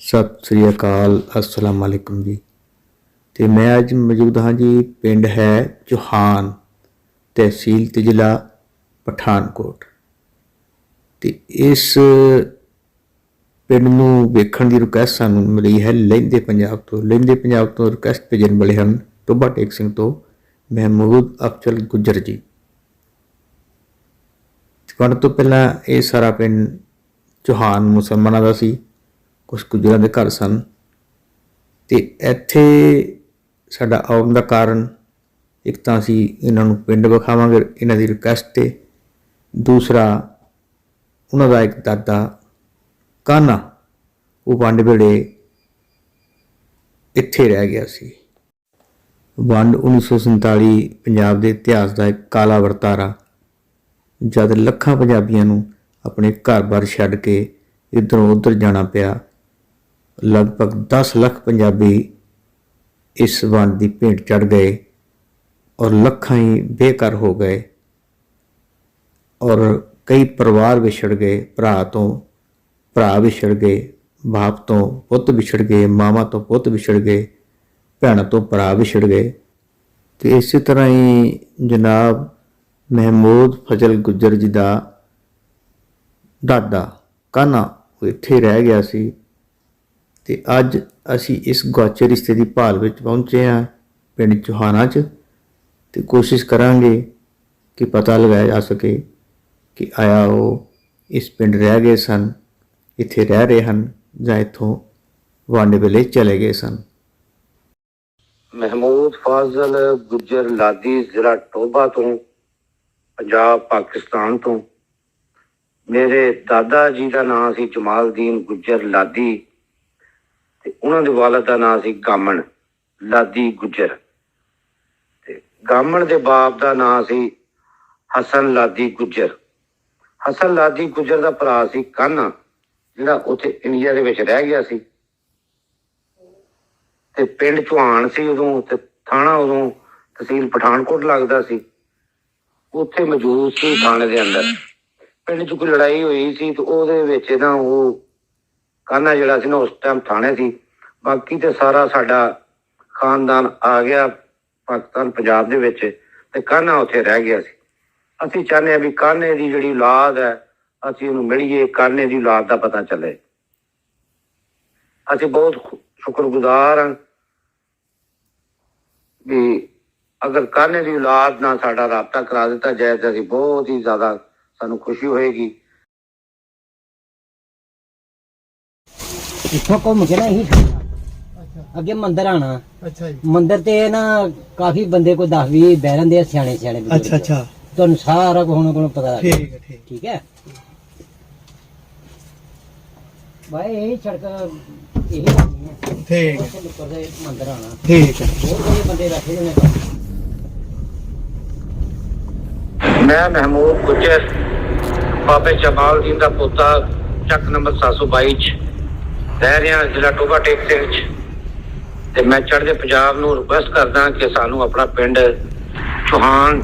ਸਤਿ ਸ੍ਰੀ ਅਕਾਲ, ਅਸਲਾਮ ਵਾਲੇਕੁਮ ਜੀ। ਤੇ ਮੈਂ ਅੱਜ ਮੌਜੂਦ ਹਾਂ ਜੀ ਪਿੰਡ ਹੈ ਚੋਹਾਨ ਤਹਿਸੀਲ ਤੇ ਜ਼ਿਲ੍ਹਾ ਪਠਾਨਕੋਟ। ਤੇ ਇਸ ਪਿੰਡ ਨੂੰ ਵੇਖਣ ਦੀ ਰਿਕੁਐਸਟ ਸਾਨੂੰ ਮਿਲੀ ਹੈ ਲਹਿੰਦੇ ਪੰਜਾਬ ਤੋਂ ਲਹਿੰਦੇ ਪੰਜਾਬ ਤੋਂ ਰਿਕੁਐਸਟ ਭੇਜਣ ਵਾਲੇ ਹਨ ਟੋਬਾ ਟੇਕ ਸਿੰਘ ਤੋਂ ਮਹਿਮੂਦ ਅਫਜ਼ਲ ਗੁੱਜਰ ਜੀ। ਵੰਡ ਤੋਂ ਪਹਿਲਾਂ ਇਹ ਸਾਰਾ ਪਿੰਡ ਚੋਹਾਨ ਮੁਸਲਮਾਨਾਂ ਦਾ ਸੀ। ਕੁਝ ਗੁਜ਼ਰਾਂ ਦੇ ਘਰ ਸਨ। ਤੇ ਇੱਥੇ ਸਾਡਾ ਆਉਣ ਦਾ ਕਾਰਨ ਇੱਕ ਤਾਂ ਅਸੀਂ ਇਹਨਾਂ ਨੂੰ ਪਿੰਡ ਵਿਖਾਵਾਂਗੇ, ਇਹਨਾਂ ਦੀ ਰਿਕੁਐਸਟ ਤੇ। ਦੂਸਰਾ, ਉਹਨਾਂ ਦਾ ਇੱਕ ਦਾਦਾ ਕਾਨਾ ਉਹ ਵੰਡ ਵੇਲੇ ਇੱਥੇ ਰਹਿ ਗਿਆ ਸੀ। ਵੰਡ 1947 ਪੰਜਾਬ ਦੇ ਇਤਿਹਾਸ ਦਾ ਇੱਕ ਕਾਲਾ ਵਰਤਾਰਾ, ਜਦ ਲੱਖਾਂ ਪੰਜਾਬੀਆਂ ਨੂੰ ਆਪਣੇ ਘਰ-ਬਾਰ ਛੱਡ ਕੇ ਇੱਧਰੋਂ ਉੱਧਰ ਜਾਣਾ ਪਿਆ ਲਗਭਗ 10 ਲੱਖ ਪੰਜਾਬੀ ਇਸ ਵੰਡ ਦੀ ਭੇਂਟ ਚੜ ਗਏ ਔਰ ਲੱਖਾਂ ਹੀ ਬੇਘਰ ਹੋ ਗਏ ਔਰ ਕਈ ਪਰਿਵਾਰ ਵਿਛੜ ਗਏ, ਭਰਾ ਤੋਂ, ਭਰਾ ਵਿਛੜ ਗਏ, ਬਾਪ ਤੋਂ ਪੁੱਤ ਵਿਛੜ ਗਏ ਮਾਮਾ ਤੋਂ ਪੁੱਤ ਵਿਛੜ ਗਏ, ਭੈਣ ਤੋਂ ਭਰਾ ਵਿਛੜ ਗਏ। ਤੇ ਇਸੇ ਤਰ੍ਹਾਂ ਹੀ ਜਨਾਬ ਮਹਿਮੂਦ ਫਜ਼ਲ ਗੁੱਜਰ ਜੀ ਦਾ ਦਾਦਾ ਕਾਨਾ ਉਹ ਇੱਥੇ ਰਹਿ ਗਿਆ ਸੀ? ਤੇ ਅੱਜ ਅਸੀਂ ਇਸ ਗੁਆਚੇ ਰਿਸ਼ਤੇ ਦੀ ਭਾਲ ਵਿੱਚ ਪਹੁੰਚੇ ਹਾਂ ਪਿੰਡ ਚੋਹਾਨਾ 'ਚ ਤੇ ਕੋਸ਼ਿਸ਼ ਕਰਾਂਗੇ ਕਿ ਪਤਾ ਲਗਾਇਆ ਜਾ ਸਕੇ ਕਿ ਆਇਆ ਉਹ ਇਸ ਪਿੰਡ ਰਹਿ ਗਏ ਸਨ, ਇੱਥੇ ਰਹਿ ਰਹੇ ਹਨ ਜਾਂ ਇੱਥੋਂ ਵੰਡ ਵੇਲੇ ਚਲੇ ਗਏ ਸਨ। ਮਹਿਮੂਦ ਫਾਜ਼ਲ ਗੁੱਜਰ ਲਾਦੀ ਜ਼ਿਲ੍ਹਾ ਟੋਬਾ ਤੋਂ, ਪੰਜਾਬ, ਪਾਕਿਸਤਾਨ ਤੋਂ। ਮੇਰੇ ਦਾਦਾ ਜੀ ਦਾ ਨਾਮ ਸੀ ਜਮਾਲਦੀਨ ਗੁੱਜਰ ਲਾਦੀ। ਤੇ ਉਹਨਾਂ ਦੇ ਵਾਲਦ ਦਾ ਨਾਮ ਸੀ ਗਾਮਣ, ਲਾਦੀ ਗੁੱਜਰ। ਤੇ ਗਾਮਣ ਦੇ ਬਾਪ ਦਾ ਨਾਮ ਸੀ ਹਸਨ ਲਾਦੀ ਗੁੱਜਰ। ਹਸਨ ਲਾਦੀ ਗੁੱਜਰ ਦਾ ਭਰਾ ਸੀ ਕਾਨਾ, ਜਿਹੜਾ ਉੱਥੇ ਇੰਡੀਆ ਦੇ ਵਿੱਚ ਰਹਿ ਗਿਆ ਸੀ। ਤੇ ਪਿੰਡ ਚੌਹਾਨ ਸੀ ਉਦੋਂ, ਤੇ ਥਾਣਾ ਉਦੋਂ ਤਹਿਸੀਲ ਪਠਾਨਕੋਟ ਲੱਗਦਾ ਸੀ। ਉੱਥੇ ਮੌਜੂਦ ਸੀ ਥਾਣੇ ਦੇ ਅੰਦਰ। ਪਿੰਡ 'ਚ ਕੋਈ ਲੜਾਈ ਹੋਈ ਸੀ ਤੇ ਉਹਦੇ ਵਿੱਚ ਨਾ ਉਹ ਕਾਨਾ ਜਿਹੜਾ ਸੀ ਨਾ, ਉਸ ਟਾਈਮ ਥਾਣੇ ਸੀ। ਬਾਕੀ ਤੇ ਸਾਰਾ ਸਾਡਾ ਖਾਨਦਾਨ ਆ ਗਿਆ ਪਾਕਿਸਤਾਨ, ਪੰਜਾਬ ਦੇ ਵਿੱਚ ਤੇ ਕਾਨਾ ਉੱਥੇ ਰਹਿ ਗਿਆ ਸੀ। ਅਸੀਂ ਚਾਹੁੰਦੇ ਹਾਂ ਵੀ ਕਾਨੇ ਦੀ ਜਿਹੜੀ ਔਲਾਦ ਹੈ, ਅਸੀਂ ਉਹਨੂੰ ਮਿਲੀਏ ਕਾਨੇ ਦੀ ਔਲਾਦ ਦਾ ਪਤਾ ਚੱਲੇ। ਅਸੀਂ ਬਹੁਤ ਸ਼ੁਕਰਗੁਜ਼ਾਰ ਹਾਂ ਵੀ ਅਗਰ ਕਾਨੇ ਦੀ ਔਲਾਦ ਨਾਲ ਸਾਡਾ ਰਾਬਤਾ ਕਰਾ ਦਿੱਤਾ ਜਾਏ, ਤਾਂ ਅਸੀਂ ਬਹੁਤ ਹੀ ਜ਼ਿਆਦਾ ਸਾਨੂੰ ਖੁਸ਼ੀ ਹੋਏਗੀ। ਇੱਥੋਂ ਘੁੰਮ ਕੇ ਨਾ ਇਹੀ ਅੱਗੇ ਮੰਦਿਰ ਆਣਾ ਅੱਛਾ ਜੀ। ਮੰਦਿਰ ਤੇ ਨਾ ਕਾਫੀ ਬੰਦੇ ਕੋਈ 10 20 ਬਹਿ ਰਹਿੰਦੇ ਆ ਸਿਆਣੇ ਸਿਆਣੇ ਬਜ਼ੁਰਗ। ਅੱਛਾ ਅੱਛਾ। ਤੁਹਾਨੂੰ ਸਾਰਾ ਉਹਨਾਂ ਕੋਲੋਂ ਪਤਾ ਲੱਗ। ਠੀਕ ਹੈ ਠੀਕ। ਠੀਕ ਹੈ? ਭਾਈ ਇਹ ਸੜਕ ਇਹ ਹੈ। ਠੀਕ। ਹੈ ਉੱਥੇ ਉੱਪਰ ਦੇ ਮੰਦਿਰ ਆਣਾ ਠੀਕ ਹੈ। ਬਹੁਤ ਸਾਰੇ ਬੰਦੇ ਬੈਠੇ ਹੋਏ ਨੇ ਮੈਂ ਮਹਿਮੂਦ ਗੁੱਜਰ ਬਾਬੇ ਜਮਾਲਦੀਨ ਦਾ ਪੋਤਾ ਚੱਕ ਨੰਬਰ 722 ਚ। ਰਹਿ ਰਿਹਾ ਜ਼ਿਲ੍ਹਾ ਟੋਬਾ ਟੇਕ ਸਿੰਘ ਚ ਤੇ ਮੈਂ ਚੜ੍ਹਦੇ ਪੰਜਾਬ ਨੂੰ ਰਿਕੁਐਸਟ ਕਰਦਾ ਕਿ ਸਾਨੂੰ ਆਪਣਾ ਪਿੰਡ ਚੋਹਾਨ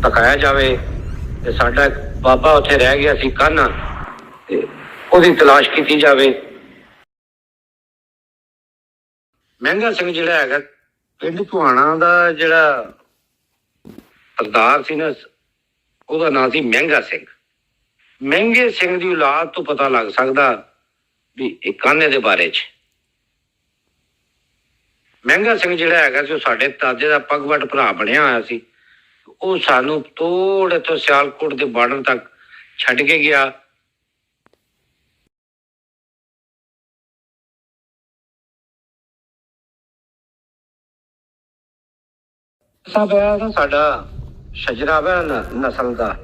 ਦਿਖਾਇਆ ਜਾਵੇ। ਤੇ ਸਾਡਾ ਬਾਬਾ ਉੱਥੇ ਰਹਿ ਗਿਆ ਸੀ ਕਾਨਾ। ਤੇ ਉਹਦੀ ਤਲਾਸ਼ ਕੀਤੀ ਜਾਵੇ। ਮਹਿੰਗਾ ਸਿੰਘ ਜਿਹੜਾ ਹੈਗਾ, ਪਿੰਡ ਚੋਹਾਣਾ ਦਾ ਜਿਹੜਾ ਸਰਦਾਰ ਸੀ ਨਾ, ਉਹਦਾ ਨਾਂ ਸੀ ਮਹਿੰਗਾ ਸਿੰਘ। ਮਹਿੰਗੇ ਸਿੰਘ ਦੀ ਔਲਾਦ ਤੋਂ ਪਤਾ ਲੱਗ ਸਕਦਾ ਵੀ ਇਹ ਕਾਨੇ ਦੇ ਬਾਰੇ ਚ? ਮਹਿੰਗਾ ਸਿੰਘ ਜਿਹੜਾ ਹੈਗਾ ਸੀ, ਉਹ ਸਾਡੇ ਤਾਜ਼ੇ ਦਾ ਪਗਵਟ ਭਰਾ ਬਣਿਆ ਹੋਇਆ ਸੀ। ਉਹ ਸਾਨੂੰ ਤੋੜ ਤੋਂ ਸਿਆਲਕੋਟ ਦੇ ਬਾਰਡਰ ਤੱਕ ਛੱਡ ਕੇ ਗਿਆ। ਸਭ ਹੈ ਸਾਡਾ ਸ਼ਜਰਾ ਵਾ ਨਸਲ ਦਾ।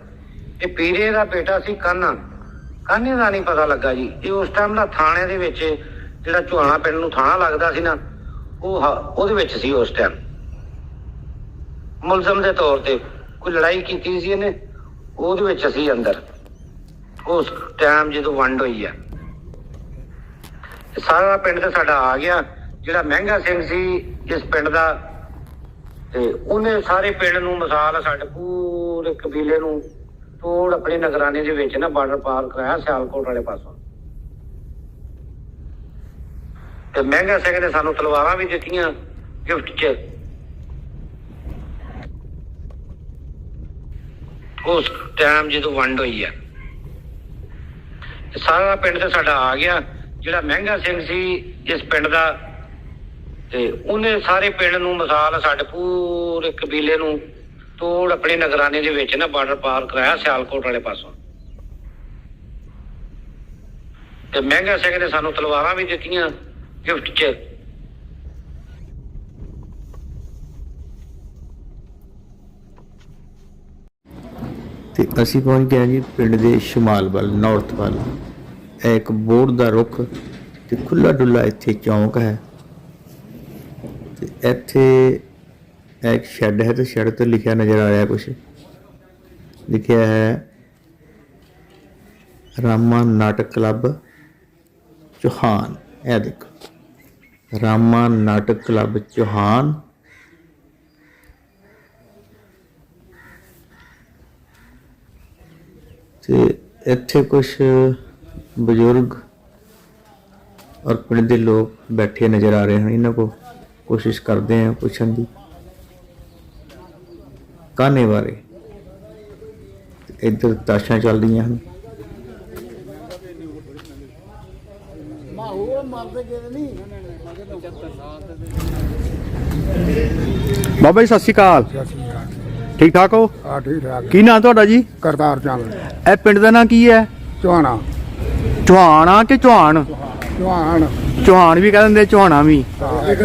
ਇਹ ਪੀਰੇ ਦਾ ਬੇਟਾ ਸੀ ਕਾਨਾ। ਕਾਨੇ ਦਾ ਨਹੀਂ ਪਤਾ ਲੱਗਾ ਜੀ? ਇਹ ਉਸ ਟਾਈਮ ਦਾ ਥਾਣੇ ਦੇ ਵਿੱਚ ਜਿਹੜਾ ਚੁਹਾਣਾ ਪਿੰਡ ਨੂੰ ਥਾਣਾ ਲੱਗਦਾ ਸੀ ਨਾ, ਉਹ ਉਹਦੇ ਵਿੱਚ ਸੀ ਉਸ ਟਾਈਮ ਮੁਲਜ਼ਮ ਦੇ ਤੌਰ ਤੇ ਕੋਈ ਲੜਾਈ ਕੀਤੀ ਸੀ ਇਹਨੇ, ਉਹਦੇ ਵਿੱਚ ਅਸੀਂ ਅੰਦਰ। ਉਸ ਟਾਈਮ ਜਦੋਂ ਵੰਡ ਹੋਈ ਆ। ਸਾਰਾ ਪਿੰਡ ਤੇ ਸਾਡਾ ਆ ਗਿਆ। ਜਿਹੜਾ ਮਹਿੰਗਾ ਸਿੰਘ ਸੀ ਇਸ ਪਿੰਡ ਦਾ, ਤੇ ਉਹਨੇ ਸਾਰੇ ਪਿੰਡ ਨੂੰ ਮਿਸਾਲ ਸਾਡੇ ਪੂਰੇ ਕਬੀਲੇ ਨੂੰ। ਤੋੜ ਆਪਣੀ ਨਿਗਰਾਨੀ ਦੇ ਵਿੱਚ ਨਾ ਬਾਰਡਰ ਪਾਰ ਕਰਾਇਆ ਸਿਆਲਕੋਟ ਵਾਲੇ ਪਾਸੋਂ। ਤੇ ਮਹਿੰਗਾ ਸਿੰਘ ਨੇ ਸਾਨੂੰ ਤਲਵਾਰਾਂ ਵੀ ਦਿੱਤੀਆਂ ਗਿਫਟ 'ਚ। ਉਸ ਟਾਈਮ ਜਦੋਂ ਵੰਡ ਹੋਈ ਆ। ਸਾਰਾ ਪਿੰਡ ਤੇ ਸਾਡਾ ਆ ਗਿਆ। ਜਿਹੜਾ ਮਹਿੰਗਾ ਸਿੰਘ ਸੀ, ਜਿਸ ਪਿੰਡ ਦਾ, ਤੇ ਉਹਨੇ ਸਾਰੇ ਪਿੰਡ ਨੂੰ ਮਿਸਾਲ ਸਾਡੇ ਪੂਰੇ ਕਬੀਲੇ ਨੂੰ ਤੋੜ ਆਪਣੇ ਨਗਰਾਨੇ ਦੇ ਵਿੱਚ ਨਾ ਬਾਰਡਰ ਪਾਰ ਕਰਾਇਆ ਸਿਆਲਕੋਟ ਵਾਲੇ ਪਾਸੋਂ। ਤੇ ਮਹਿੰਗਾ ਸਿੰਘ ਨੇ ਸਾਨੂੰ ਤਲਵਾਰਾਂ ਵੀ ਦਿੱਤੀਆਂ ਗਿਫਟ 'ਚ। ਤੇ ਅਸੀਂ ਪਹੁੰਚ ਗਏ ਜੀ ਪਿੰਡ ਦੇ ਸ਼ਮਾਲ ਵੱਲ ਨਾਰਥ ਵੱਲ। ਇਹ ਇੱਕ ਬੋਰਡ ਦਾ ਰੁੱਖ ਤੇ ਖੁੱਲਾ ਡੁੱਲਾ ਇੱਥੇ ਚੌਂਕ ਹੈ। ਤੇ ਇੱਥੇ ਇਹ ਇੱਕ ਸ਼ੈੱਡ ਹੈ ਤੇ ਸ਼ੈੱਡ ਤੇ ਲਿਖਿਆ ਨਜ਼ਰ ਆ ਰਿਹਾ ਕੁਝ ਲਿਖਿਆ ਹੈ, ਰਾਮਾ ਨਾਟਕ ਕਲੱਬ ਚੌਹਾਨ। ਇਹ ਦੇਖੋ। ਰਾਮਾ ਨਾਟਕ ਕਲੱਬ ਚੌਹਾਨ। ਤੇ ਇੱਥੇ ਕੁਝ ਬਜ਼ੁਰਗ ਔਰ ਪਿੰਡ ਦੇ ਲੋਕ ਬੈਠੇ ਨਜ਼ਰ ਆ ਰਹੇ ਹਨ। ਇਹਨਾਂ ਕੋ ਕੋਸ਼ਿਸ਼ ਕਰਦੇ ਆ ਪੁੱਛਣ ਦੀ। ਕਾਨੇ ਬਾਰੇ? ਇੱਧਰ ਤਾਸ਼ਾਂ ਚੱਲਦੀਆਂ ਹਨ। ਬਾਬਾ ਜੀ ਸਤਿ ਸ਼੍ਰੀ ਅਕਾਲ। ਠੀਕ ਠਾਕ ਹੋ? ਆ ਠੀਕ ਠਾਕ। ਕੀ ਨਾਂ ਤੁਹਾਡਾ ਜੀ? ਕਰਤਾਰ ਚੰਦ। ਇਹ ਪਿੰਡ ਦਾ ਨਾਂ ਕੀ ਹੈ? ਚੋਹਾਣਾ। ਚੌਹਾਣਾ ਕਿ ਚੌਹਾਨ ਚੋਹਾਣ। ਚੌਹਾਨ ਵੀ ਕਹਿੰਦੇ ਹੁੰਦੇ ਚੌਹਾਣਾ ਵੀ।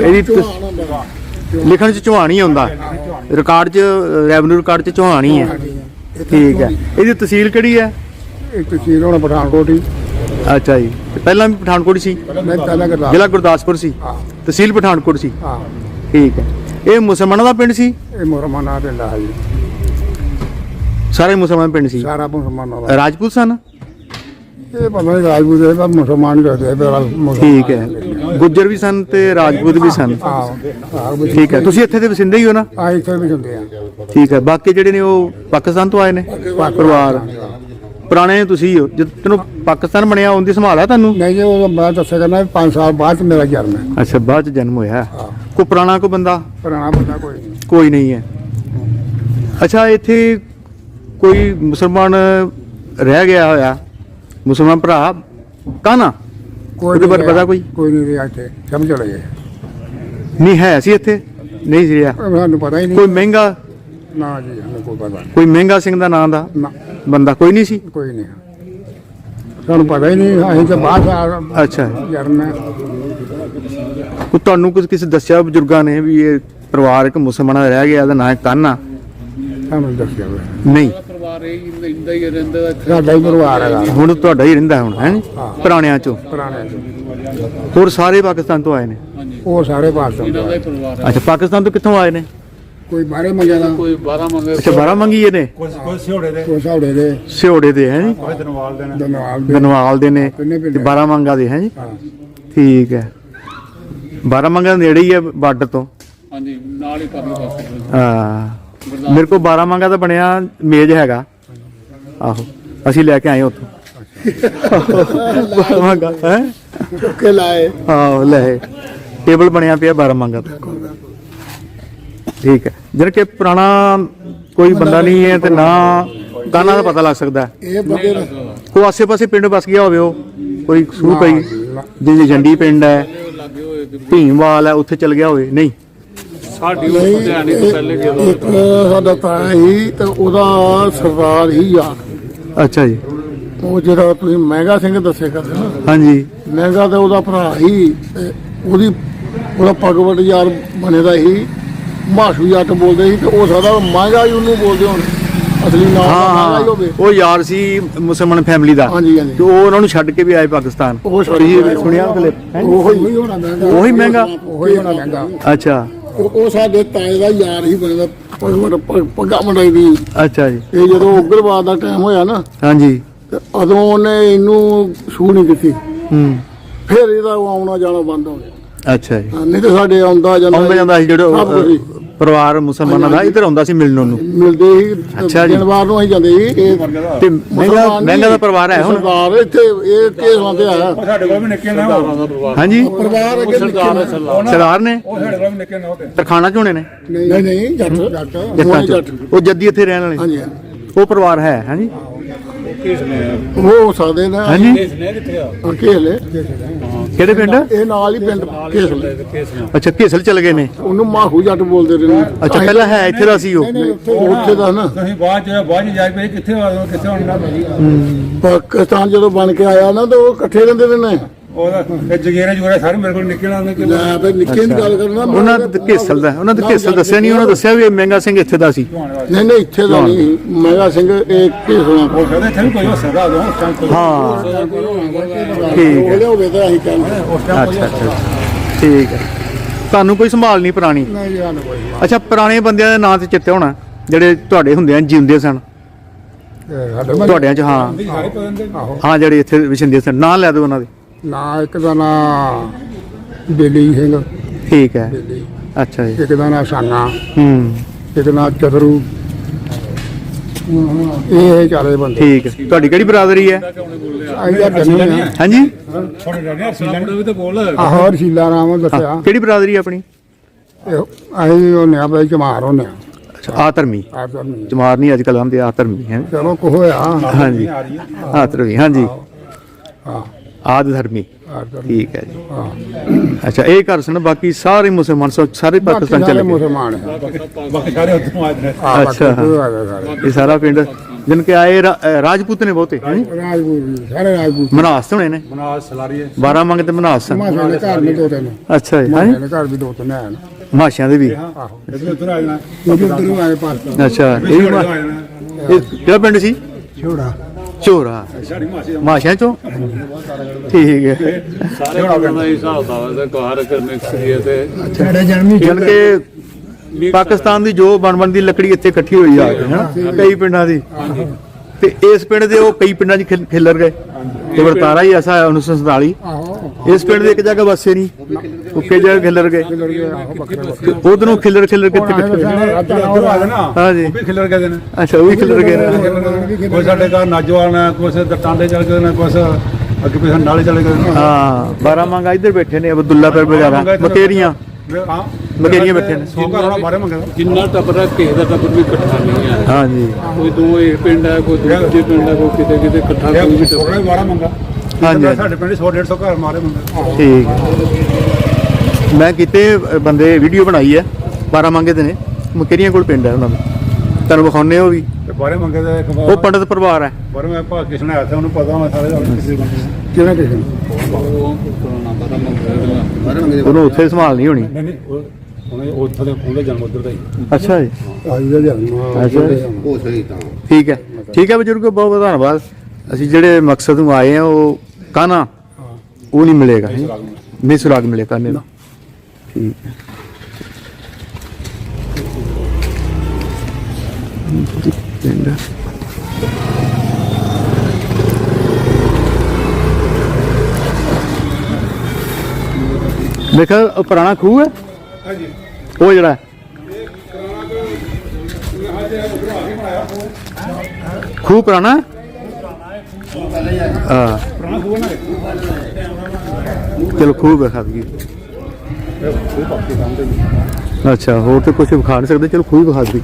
ਇਹਦੀ ਲਿਖਣ ਚ ਚੌਹਾਨ ਹੀ ਆਉਂਦਾ। ਰਿਕਾਰਡ ਚ ਰੈਵਨਿਊ ਰਿਕਾਰਡ ਚ ਚੌਹਾਨ ਹੀ ਹੈ ਠੀਕ ਹੈ ਇਹਦੀ ਤਹਿਸੀਲ ਕਿਹੜੀ ਹੈ ਇੱਕ ਚੀਜ਼ ਹੁਣ ਪਠਾਨਕੋਟ ਹੀ। ਅੱਛਾ ਜੀ। ਤੇ ਪਹਿਲਾਂ ਵੀ ਪਠਾਨਕੋਟ ਸੀ? ਜ਼ਿਲ੍ਹਾ ਗੁਰਦਾਸਪੁਰ ਸੀ? ਹਾਂ। ਤਹਿਸੀਲ ਪਠਾਨਕੋਟ ਸੀ? ਹਾਂ। ਠੀਕ ਹੈ ਇਹ ਮੁਸਲਮਾਨਾਂ ਦਾ ਪਿੰਡ ਸੀ? ਇਹ ਮੁਸਲਮਾਨਾਂ ਪਿੰਡ ਆ ਜੀ। ਸਾਰੇ ਮੁਸਲਮਾਨ ਪਿੰਡ ਸੀ? ਸਾਰਾ ਮੁਸਲਮਾਨਾਂ ਦਾ। ਰਾਜਪੂਤ ਸਨ? ਇਹ ਪਤਾ ਨਹੀਂ ਰਾਜਪੂਤ ਹੈ ਪਰ ਮੁਸਲਮਾਨ ਹੀ ਰਹਿੰਦੇ ਪਰ ਠੀਕ ਹੈ। ਗੁੱਜਰ ਵੀ ਸਨ ਤੇ ਰਾਜਪੂਤ ਵੀ ਸਨ। ਹਾਂ ਠੀਕ ਹੈ। ਤੁਸੀਂ ਇੱਥੇ ਦੇ ਵਸਿੰਦੇ ਹੀ ਹੋ ਨਾ? ਆ ਇੱਥੇ ਵੀ ਹੁੰਦੇ ਆ। ਠੀਕ ਹੈ। ਬਾਕੀ ਜਿਹੜੇ ਨੇ ਉਹ ਪਾਕਿਸਤਾਨ ਤੋਂ ਆਏ ਨੇ? ਪਰਿਵਾਰ। ਪੁਰਾਣੇ ਤੁਸੀਂ ਹੋ ਜਦ ਤੈਨੂੰ ਪਾਕਿਸਤਾਨ ਬਣਿਆ ਉਹਦੀ ਸੰਭਾਲ ਹੈ ਤੁਹਾਨੂੰ? ਨਹੀਂ ਜੀ ਉਹ ਮੈਂ ਦੱਸਿਆ ਕਰਨਾ 5 ਸਾਲ ਬਾਅਦ 'ਚ ਮੇਰਾ ਜਨਮ ਹੈ। ਅੱਛਾ ਬਾਅਦ ਚ ਜਨਮ ਹੋਇਆ। ਕੋਈ ਪੁਰਾਣਾ ਕੋਈ ਬੰਦਾ? ਪੁਰਾਣਾ ਬੰਦਾ ਕੋਈ ਕੋਈ ਨਹੀਂ ਹੈ। ਅੱਛਾ ਇੱਥੇ ਕੋਈ ਮੁਸਲਮਾਨ ਰਹਿ ਗਿਆ ਹੋਇਆ? ਮੁਸਲਮਾਨ ਭਰਾ ਕਾਨਾ ਕੋਈ ਉਹਦੇ ਬਾਰੇ। ਪਤਾ ਕੋਈ? ਕੋਈ ਨਹੀਂ ਰਿਹਾ ਇੱਥੇ ਸਮਝ ਲਏ। ਨਹੀਂ ਹੈ ਸੀ ਇੱਥੇ? ਨਹੀਂ ਸੀ ਰਿਹਾ। ਸਾਨੂੰ ਪਤਾ ਹੀ ਨਹੀਂ। ਕੋਈ ਮਹਿੰਗਾ ਨਾ ਜੀ ਸਾਨੂੰ ਕੋਈ ਪਤਾ ਨਹੀਂ। ਕੋਈ ਮਹਿੰਗਾ ਸਿੰਘ ਦਾ ਨਾਂ ਦਾ? ਨਾ। ਬੰਦਾ ਕੋਈ ਨਹੀਂ ਸੀ? ਕੋਈ ਨਹੀਂ। ਸਾਨੂੰ ਪਤਾ ਹੀ ਨਹੀਂ ਅਸੀਂ ਤਾਂ ਬਾਅਦ ਆ ਅੱਛਾ। ਹੈ ਕੋਈ ਤੁਹਾਨੂੰ ਕੁਝ ਕਿਸੇ ਦੱਸਿਆ ਬਜ਼ੁਰਗਾਂ ਨੇ ਵੀ ਇਹ ਪਰਿਵਾਰ ਇੱਕ ਮੁਸਲਮਾਨਾਂ ਦਾ ਰਹਿ ਗਿਆ ਇਹਦਾ ਨਾਂ ਕਾਨਾ ਸਾਨੂੰ ਦੱਸਿਆ ਸਾਡਾ ਹੀ ਪਰਿਵਾਰ ਹੈਗਾ। ਹੁਣ ਤੁਹਾਡਾ ਹੀ ਰਹਿੰਦਾ ਹੁਣ ਹੈ ਹਾਂ। ਪੁਰਾਣਿਆਂ ਚੋਂ। ਪੁਰਾਣੇ ਚ। ਹੋਰ ਸਾਰੇ ਪਾਕਿਸਤਾਨ ਤੋਂ ਆਏ ਨੇ? ਉਹ ਸਾਰੇ ਪਾਸ ਅੱਛਾ ਪਾਕਿਸਤਾਨ ਤੋਂ ਕਿੱਥੋਂ ਆਏ ਨੇ? ਕੋਈ ਬਾਰੇ ਮੰਗਿਆ ਦਾ ਕੋਈ ਅੱਛਾ 12 ਮੰਗੀਏ ਨੇ ਦੇ। ਸਿਓੜੇ ਦੇ। ਹੈ ਜੀ ਧੰਨਵਾਦ ਦੇ ਗਨਵਾਲ ਦੇ। ਨੇ। ਕਿੰਨੇ ਤੇ ਪਿੰਡ 12 ਮੰਗਾ ਦੇ ਹੈ ਜੀ ਹਾਂ। ਠੀਕ ਹੈ। 12 ਮੰਗਾ ਦੇ ਨੇੜੇ ਹੀ ਹੈ ਬਾਰਡਰ ਤੋਂ? ਹਾਂਜੀ ਨਾਲ ਹੀ ਪਰਲੇ ਪਾਸੇ ਹਾਂ। ਮੇਰੇ ਕੋਲ 12 ਮੰਗਾ ਤਾਂ ਬਣਿਆ ਮੇਜ਼ ਹੈਗਾ। ਆਹੋ ਅਸੀਂ ਲੈ ਕੇ ਆਏ ਉੱਥੋਂ। 12 ਮੰਗਾ ਹੈ? ਕੇ ਲਾਏ। ਆਹੋ ਲੈ। ਟੇਬਲ ਬਣਿਆ ਪਿਆ 12 ਮੰਗਾ ਦਾ। ਠੀਕ ਹੈ। ਜਿਹੜਾ ਕਿ ਪੁਰਾਣਾ ਕੋਈ ਬੰਦਾ ਨਹੀਂ ਹੈ ਤੇ ਨਾ ਕਾਨਾ ਦਾ ਪਤਾ ਲੱਗ ਸਕਦਾ। ਇਹ ਬੰਦੇ ਕੋਈ ਆਸੇ-ਪਾਸੇ ਪਿੰਡ ਵਸ ਗਿਆ ਹੋਵੇ ਉਹ ਕੋਈ ਸੂ ਪਈ ਜਿਵੇਂ ਜੰਡੀ ਪਿੰਡ ਹੈ ਭੀਮਵਾਲ ਹੈ ਉੱਥੇ ਚਲ ਗਿਆ ਹੋਵੇ। ਨਹੀਂ। ਸਾਡੀ ਉਹ ਲੁਧਿਆਣੇ ਤੋਂ ਪਹਿਲੇ ਜਦੋਂ ਇੱਕ ਸਾਡਾ ਤਾਇਆ ਸੀ ਤੇ ਉਹਦਾ ਸਰਦਾਰ ਹੀ ਆ। ਅੱਛਾ ਜੀ। ਉਹ ਜਿਹੜਾ ਤੁਸੀਂ ਮਹਿੰਗਾ ਸਿੰਘ ਦੱਸੇ ਕਰਦੇ ਨਾ? ਹਾਂਜੀ। ਮਹਿੰਗਾ ਤੇ ਉਹਦਾ ਭਰਾ ਹੀ ਤੇ ਉਹਦੀ ਉਹਦਾ ਪਗਵਟ ਯਾਰ ਬਣੇ ਦਾ ਹੀ ਮਾਸ਼ੂ ਜੱਟ ਬੋਲਦੇ ਸੀ ਤੇ ਉਹ ਸਾਡਾ ਮਹਿੰਗਾ ਹੀ ਉਹਨੂੰ ਬੋਲਦੇ ਹੁਣ। ਅਸਲੀ ਨਾਮ ਹਾਂ ਤਾਂ ਮਹਿੰਗਾ ਹਾਂ ਹੀ। ਹੋਵੇ। ਉਹ ਯਾਰ ਸੀ ਮੁਸਲਮਾਨ ਫੈਮਿਲੀ ਦਾ। ਹਾਂਜੀ ਹਾਂਜੀ। ਤੇ ਉਹ ਉਹਨਾਂ ਨੂੰ ਛੱਡ ਕੇ ਵੀ ਆਏ ਪਾਕਿਸਤਾਨ। ਉਹ ਛੱਡ ਤੁਸੀਂ ਕੇ ਆਏ। ਸੁਣਿਆ ਕਲਿੱਪ ਉਹ ਹੀ ਹੋਣਾ ਮਹਿੰਗਾ। ਉਹੀ ਮਹਿੰਗਾ? ਉਹੀ ਹੋਣਾ ਮਹਿੰਗਾ। ਅੱਛਾ। ਉਹ ਉਹ ਸਾਡੇ ਤਾਏ ਦਾ ਯਾਰ ਹੀ ਬਣਦਾ ਪੱਗਾ ਮੰਡਾਈ ਦੀ। ਅੱਛਾ ਜੀ। ਇਹ ਜਦੋਂ ਉਗਰਵਾਦ ਦਾ ਟਾਈਮ ਹੋਇਆ ਨਾ ਹਾਂਜੀ। ਤੇ ਉਦੋਂ ਉਹਨੇ ਇਹਨੂੰ ਛੂ ਨਹੀਂ ਕੀਤੀ ਹੂੰ। ਫਿਰ ਇਹਦਾ ਆਉਣਾ ਜਾਣਾ ਬੰਦ ਹੋ ਗਿਆ। ਅੱਛਾ ਜੀ। ਹਾਂ, ਨਹੀਂ ਤੇ ਸਾਡੇ ਆਉਂਦਾ ਜਾਂਦਾ ਆਉਂਦਾ ਜਾਂਦਾ ਸੀ ਜਿਹੜਾ ਸਭ ਕੁਛ ਹੀ। ਪਰਿਵਾਰ ਮੁਸਲਮਾਨਾਂ ਦਾ ਇੱਧਰ ਆਉਂਦਾ ਸੀ ਮਿਲਣ ਨੂੰ। ਮਿਲਦੇ ਸੀ ਅੱਛਾ ਜੀ। ਦਿਨਵਾਰ ਨੂੰ ਅਸੀਂ ਜਾਂਦੇ ਸੀ ਇਹ ਤੇ ਮਹਿੰਗਾ ਮਹਿੰਗਾ ਦਾ ਪਰਿਵਾਰ ਹੈ ਹੁਣ? ਸਰਦਾਰ ਇੱਥੇ ਇਹ ਕੇਸਾਂ ਤੇ ਆਇਆ। ਸਾਡੇ ਕੋਲ ਵੀ ਨਿੱਕੇ ਨਾ ਉਹ। ਹਾਂਜੀ। ਪਰਿਵਾਰ ਅੱਗੇ ਨਿੱਕੇ ਨੇ। ਸਰਦਾਰ। ਨੇ ਸਾਡੇ ਕੋਲ ਵੀ ਨਿੱਕੇ ਨਾ ਉਹ ਤੇ। ਤਰਖਾਣਾ ਹੋਣੇ ਨੇ ਨਹੀਂ ਨਹੀਂ ਜੱਟ ਜੱਟ। ਜੱਟਾਂ ਮੋਹਣੇ ਚ। ਜੱਟ। ਉਹ ਜੱਦੀ ਇੱਥੇ ਰਹਿਣ ਵਾਲੇ? ਹਾਂਜੀ। ਉਹ ਪਰਿਵਾਰ ਹੈ ਹਾਂਜੀ? ਉਹ ਹੋ ਸਕਦੇ ਨੇ ਹਾਂਜੀ ਕੇਸਲੇ। ਕਿਹੜੇ ਪਿੰਡ? ਇਹ ਨਾਲ ਹੀ ਪਿੰਡ ਕੇਸਲੇ। ਅੱਛਾ ਘੇਸਲ ਚਲੇ ਗਏ ਨੇ? ਉਹਨੂੰ ਮਾਹੂ ਜੱਟ ਬੋਲਦੇ ਰਹੇ ਨੇ। ਅੱਛਾ ਪਹਿਲਾਂ ਹੈ ਇੱਥੇ ਦਾ ਸੀ ਉਹ। ਉਹ ਉੱਥੇ ਦਾ। ਨਾ। ਤੁਸੀਂ ਬਾਅਦ ਚ ਬਾਅਦ ਚ ਜਾ ਕੇ ਕਿੱਥੇ ਆ ਕਿੱਥੇ ਹੋਣਾ ਪਾਕਿਸਤਾਨ ਜਦੋਂ ਬਣ ਕੇ ਆਇਆ ਨਾ ਤਾਂ ਉਹ ਇਕੱਠੇ ਰਹਿੰਦੇ ਰਹੇ ਨੇ। ਉਹਦਾ ਇਹ ਜਗੇਰੇ ਜੁਗੇਰੇ ਸਾਰੇ ਮੇਰੇ ਕੋਲ ਨਿੱਕੇ ਨਾ ਨਿੱਕੇ ਲੈ ਤੇ ਨਿੱਕੇ ਦੀ ਗੱਲ ਕਰਨਾ ਉਹਨਾਂ ਦੇ ਘੇਸਲ ਦਾ ਉਹਨਾਂ ਦੇ ਘੇਸਲ ਦੱਸਿਆ ਨਹੀਂ ਉਹਨਾਂ ਦੱਸਿਆ ਵੀ ਇਹ ਮਹਿੰਗਾ ਸਿੰਘ ਇੱਥੇ ਦਾ ਸੀ। ਨਹੀਂ ਨਹੀਂ ਇੱਥੇ ਦਾ ਨਹੀਂ ਮਹਿਗਾ ਸਿੰਘ ਇਹ ਕੇਸਲਾ ਉਹ ਕਹਿੰਦੇ ਇੱਥੇ ਵੀ ਕੋਈ ਹੋ ਸਕਦਾ ਦੋ ਹਾਂ। ਠੀਕ ਹੈ। ਉਹਦੇ ਹੋਵੇ ਤਾਂ ਅਸੀਂ ਕਹਿੰਦੇ ਅੱਛਾ ਅੱਛਾ। ਠੀਕ ਹੈ। ਤੁਹਾਨੂੰ ਕੋਈ ਸੰਭਾਲ ਨਹੀਂ ਪੁਰਾਣੀ? ਨਹੀਂ ਜਾਨ ਕੋਈ ਅੱਛਾ ਪੁਰਾਣੇ ਬੰਦਿਆਂ ਦੇ ਨਾਂ ਤੇ ਚਿੱਤੇ ਹੋਣਾ ਜਿਹੜੇ ਤੁਹਾਡੇ ਹੁੰਦਿਆਂ ਜਿਉਂਦੇ ਸਨ। ਤੁਹਾਡਿਆਂ ਚ ਹਾਂ। ਹਾਂ ਜਿਹੜੇ ਇੱਥੇ ਵਿਛੰਦੇ ਸਨ ਨਾਂ ਲੈ ਦਿਓ ਉਹਨਾਂ ਦੇ। ਨਾ ਇੱਕ ਦਾ ਨਾਂ ਬੇਲੀ ਸਿੰਘ। ਠੀਕ ਹੈ। ਅੱਛਾ ਜੀ। ਇੱਕ ਦਾ ਨਾਂ ਸਾਨਾ। ਹੂੰ। ਇੱਕ ਨਾਂ ਚਤਰੂ। ਇਹ ਚਾਰੇ ਬੰਦੇ। ਠੀਕ ਹੈ। ਤੁਹਾਡੀ ਕਿਹੜੀ ਬਰਾਦਰੀ ਹੈ? ਅਸੀਂ ਤਾਂ ਡੰਨੇ ਆ ਹਾਂਜੀ? ਥੋੜੇ ਰਹਿਣੇ ਸੀਲਾ ਵੀ ਤਾਂ ਬੋਲ ਆਹੋ ਰਸ਼ੀਲਾ ਰਾਮ ਦੱਸਿਆ। ਕਿਹੜੀ ਬਰਾਦਰੀ ਆਪਣੀ? ਅਸੀਂ ਉਹਨੇ ਆ ਬਈ ਚਮਾਰ ਅੱਛਾ ਆ ਆਪ ਤਾਂ ਨਹੀਂ ਜਮਾਰ ਨਹੀਂ ਅੱਜ ਕੱਲ੍ਹ ਆਉਂਦੇ ਆ ਧਰਮੀ ਹੈ। ਚਲੋ ਕੋ ਹੋਇਆ। ਹਾਂਜੀ। ਆ ਧਰਮੀ ਹਾਂਜੀ ਹਾਂ ਆਦ ਧਰਮੀ ਠੀਕ ਹੈ ਜੀ। ਹਾਂ। ਅੱਛਾ ਇਹ ਘਰ ਸਨ ਬਾਕੀ ਸਾਰੇ ਮੁਸਲਮਾਨ ਸਾਰੇ ਪਾਕਿਸਤਾਨ ਚਲੇ ਗਏ ਮੁਸਲਮਾਨ ਹੈ। ਬਾਕੀ ਸਾਰੇ ਉੱਧਰੋਂ ਆ ਰਹੇ ਆ ਅੱਛਾ। ਇਹ ਸਾਰਾ ਪਿੰਡ ਜਿਨ ਕੇ ਆਏ ਰਾਜਪੂਤ ਨੇ ਬਹੁਤੇ ਹੈਂ? ਰਾਜਪੂਤ ਸਾਰੇ ਰਾਜਪੂਤ। ਮਨਾਸ ਹੋਣੇ ਨੇ? ਮਨਾਜ ਸਲਾਰੀ 12 ਮੰਗ ਤੇ ਮਨਾਸ ਸਨ। ਮਾਸ਼ਾ ਦੇ ਘਰ ਵੀ ਦੋ ਤਿੰਨ। ਅੱਛਾ ਜੀ ਦੇ ਘਰ ਵੀ ਦੋ ਤਿੰਨ ਹਨ ਮਾਸ਼ਿਆਂ ਦੇ ਵੀ। ਆਹੋ ਇੱਧਰ ਉੱਧਰ ਆ ਜਾਣਾ। ਉਧਰ ਆਏ ਪਾਕਿਸਤਾਨ ਅੱਛਾ ਇਹ ਕਿਹੜਾ ਪਿੰਡ ਸੀ? ਛੋੜਾ। ਝੋਰਾ। ਸਾਡੀ ਮਾਸੀ ਚੋਂ? ਠੀਕ ਹੈ। ਸਾਰੇ ਪਿੰਡਾਂ ਦਾ ਹੀ ਹਿਸਾਬ ਦਾ ਤੇ ਘਰ ਕਰਨੇ ਸੀ ਤੇ ਸਾਡੇ ਜਨਮੀ ਜਨ ਕੇ ਪਾਕਿਸਤਾਨ ਦੀ ਜੋ ਬਣ ਬਣ ਦੀ ਲੱਕੜੀ ਇੱਥੇ ਇਕੱਠੀ ਹੋਈ ਆ ਕੇ ਹਨਾ ਕਈ ਪਿੰਡਾਂ ਦੀ। ਤੇ ਇਸ ਪਿੰਡ ਦੇ ਉਹ ਕਈ ਪਿੰਡਾਂ 'ਚ ਖਿਲ- ਖਿਲਰ ਗਏ। ਤੇ ਵਰਤਾਰਾ ਹੀ ਐਸਾ ਹੈ 1947 ਆਹੋ ਇਸ ਪਿੰਡ ਦੇ ਇੱਕ ਜਗ੍ਹਾ ਵਸੇ ਨਹੀਂ। ਉੱਕੇ ਜਗ੍ਹਾ ਖਿਲਰ ਗਏ। ਖਿਲਰ ਉਧਰੋਂ ਖਿਲਰ ਖਿਲਰ ਕੇ ਇੱਥੇ ਇਕੱਠੇ ਹੋਏ। ਉੱਧਰ ਆ ਜਾਣਾ ਹਾਂਜੀ ਉਹ ਵੀ ਖਿਲਰ ਗਏ ਨੇ। ਅੱਛਾ ਉਹ ਵੀ ਖਿਲਰ ਗਏ ਨੇ। ਕੋਈ ਸਾਡੇ ਘਰ ਨਾਜਵਾਨ ਹੈ ਕੋਈ ਟਾਂਡੇ ਚਲ ਗਏ ਨੇ ਕੋਈ ਅੱਗੇ ਪਿਛੇ ਨਾਲੇ ਚਲੇ ਗਏ ਨੇ। ਹਾਂ 12 ਮੰਗਾ ਇੱਧਰ ਬੈਠੇ ਨੇ ਅਬਦੁੱਲਾ ਪਰ ਵਗੈਰਾ ਮਕੇਰੀਆਂ ਹਾਂ। ਮਕੇਰੀਆਂ ਬੈਠੇ ਨੇ। ਸੋ ਘਰ ਵਾਲਾ ਬਾਰੇ ਮੰਗਦਾ। ਜਿੰਨਾ ਟੱਬਰ ਹੈ ਕਿਸੇ ਦਾ ਟੱਬਰ ਵੀ ਇਕੱਠਾ ਨਹੀਂ ਹੈ। ਹਾਂਜੀ। ਕੋਈ ਦੋ ਇਹ ਪਿੰਡ ਹੈ ਕੋਈ ਦੂਜੇ ਪਿੰਡ ਹੈ ਕੋਈ ਕਿਤੇ ਕਿਤੇ ਇਕੱਠਾ ਕੋਈ ਵੀ ਟੱਬਰ ਥੋੜਾ ਬਾਰਾ ਮੰਗਾ ਹਾਂਜੀ। ਸਾਡੇ ਪਿੰਡ 100 150 ਘਰ ਮਾਰੇ ਮੰਗਾ ਠੀਕ ਮੈਂ ਕਿਤੇ ਬੰਦੇ ਵੀਡੀਓ ਬਣਾਈ ਹੈ 12 ਮੰਗੇ ਦੇ ਨੇ। ਮਕੇਰੀਆਂ ਕੋਲ ਪਿੰਡ ਹੈ ਉਹਨਾਂ ਦਾ? ਤੁਹਾਨੂੰ ਵਿਖਾਉਣੇ ਉਹ ਵੀ? ਬਾਰੇ ਮੰਗੇ ਦਾ ਇੱਕ ਉਹ ਪੰਡਤ ਪਰਿਵਾਰ ਹੈ। ਬਾਰੇ ਮੈਂ ਭਾਗ ਕਿਸਨੇ ਆਇਆ ਸੀ ਉਹਨੂੰ ਪਤਾ ਮੈਂ ਸਾਰੇ ਕਿਸੇ ਬੰਦੇ ਨੂੰ। ਕਿਹਨੇ ਕਿਸੇ ਉਹਨੂੰ ਉੱਥੇ ਸੰਭਾਲ ਨਹੀਂ ਹੋਣੀ। ਨਹੀਂ ਨਹੀਂ ਉਹ ਉਹਨੇ ਉੱਥੇ ਦੇ ਉਹਦਾ ਜਨਮ ਉੱਧਰ ਦਾ ਹੀ। ਅੱਛਾ ਜੀ। ਆਈ ਦਾ ਜਨਮ ਅੱਛਾ ਠੀਕ ਹੈ। ਠੀਕ ਹੈ ਬਜ਼ੁਰਗੋ ਬਹੁਤ ਬਹੁਤ ਧੰਨਵਾਦ। ਅਸੀਂ ਜਿਹੜੇ ਮਕਸਦ ਨੂੰ ਆਏ ਆ ਉਹ ਕਾਨਾ ਉਹ ਨਹੀਂ ਮਿਲੇਗਾ। ਹੈਂ? ਨਹੀਂ ਸੁਰਾਗ ਮਿਲੇ ਕਾਨੇ ਦਾ ਠੀਕ ਹੈ। ਪਿੰਡ। ਦੇਖਾ ਉਹ ਪੁਰਾਣਾ ਖੂਹ ਹੈ। ਹਾਂਜੀ। ਉਹ ਜਿਹੜਾ। ਖੂਹ ਪੁਰਾਣਾ ਹੈ? ਹਾਂ। ਚਲੋ ਖੂਹ ਵਿਖਾ ਦਈਏ। ਅੱਛਾ ਹੋਰ ਤੇ ਕੁਝ ਵਿਖਾ ਨਹੀਂ ਸਕਦੇ। ਚਲੋ ਖੂਹ ਵਿਖਾ ਦਈਏ।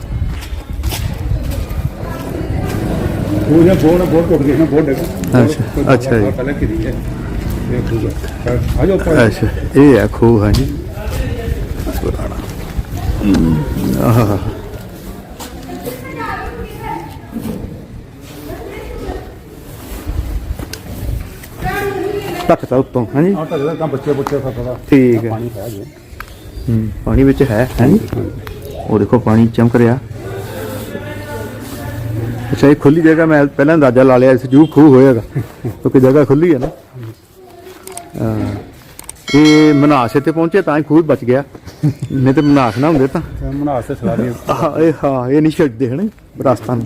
ਬੋਰਡ ਬੋਰਡ ਟੁੱਟ ਗਿਆ ਨਾ ਬੋਰਡ ਡਿੱਗਾ ਅੱਛਾ ਅੱਛਾ ਜੀ। ਪਹਿਲਾਂ ਕਿਦੀ ਹੈ। ਇਹ ਅੱਛਾ ਇਹ ਹੈ ਖੂਹ ਹਾਂਜੀ। ਪੁਰਾਣਾ ਆਹ ਤੱਕ ਤਾ ਉੱਤੋਂ ਹਾਂਜੀ ਆ ਤਾਂ ਤਾਂ ਬੱਚੇ ਬੱਚੇ ਫਸਦਾ ਠੀਕ ਹੈ ਪਾਣੀ ਹੈ ਜੀ ਹੂੰ, ਪਾਣੀ ਵਿੱਚ ਹੈ ਹੈ ਨੀ? ਉਹ ਦੇਖੋ ਪਾਣੀ ਚਮਕ ਰਿਹਾ ਅੱਛਾ ਇਹ ਖੁੱਲੀ ਜਗ੍ਹਾ ਮੈਂ ਪਹਿਲਾਂ ਅੰਦਾਜ਼ਾ ਲਾ ਲਿਆ ਇਸ ਜੂ ਖੂਹ ਹੋਏਗਾ ਕਿਉਂਕਿ ਜਗ੍ਹਾ ਖੁੱਲੀ ਹੈ ਨਾ ਹਾਂ। ਇਹ ਮਨਾਸ ਤੇ ਪਹੁੰਚੇ ਤਾਂ ਹੀ ਖੂਹ ਬਚ ਗਿਆ ਨਹੀਂ ਤੇ ਮਨਾਸ ਨਾ ਹੁੰਦੇ ਤਾਂ। ਮਨਾਸ ਤੇ ਸਲਾਹ ਦੀ ਹਾਂ ਇਹ ਨਹੀਂ ਛੱਡਦੇ ਹਨ ਰਾਸਤਾ